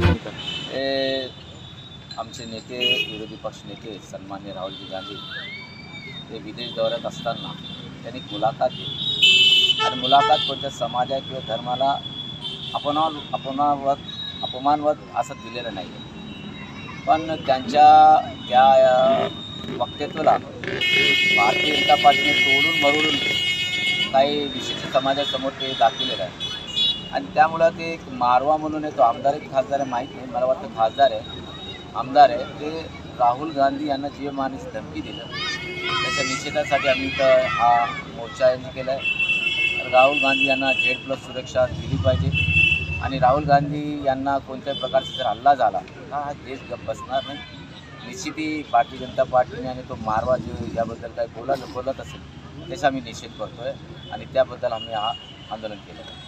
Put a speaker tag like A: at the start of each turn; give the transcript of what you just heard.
A: हे आमचे नेते विरोधी पक्ष नेते सन्मान्य राहुलजी गांधी ते विदेश दौऱ्यात असताना त्यांनी मुलाखत केली आणि मुलाखत कोणत्या समाजा किंवा धर्माला अपना अपनावत अपमानवत असं दिलेलं नाही. आहे पण त्यांच्या त्या अ, वक्तव्याला भारतीय जनता पार्टीने तोडून मरून काही विशिष्ट समाजासमोर ते दाखवलेलं आहे. आणि त्यामुळं ते एक मारवा म्हणून आहे तो आमदार आहे की खासदार आहे माहीत नाही मला वाटतं खासदार आहे. आमदार आहे ते राहुल गांधी यांना जीवमानीस धमकी दिलं त्याच्या निषेधासाठी आम्ही इथं हा मोर्चा आयोजित केला आहे. राहुल गांधी यांना झेड प्लस सुरक्षा दिली पाहिजे. आणि राहुल गांधी यांना कोणत्याही प्रकारचा जर हल्ला झाला तर हा देश गप बसणार नाही. निश्चिती भारतीय जनता पार्टीने आणि तो मारवा जीव याबद्दल काही बोला बोलत असेल त्याचा आम्ही निषेध करतो आहे आणि त्याबद्दल आम्ही हा आंदोलन केलं. आहे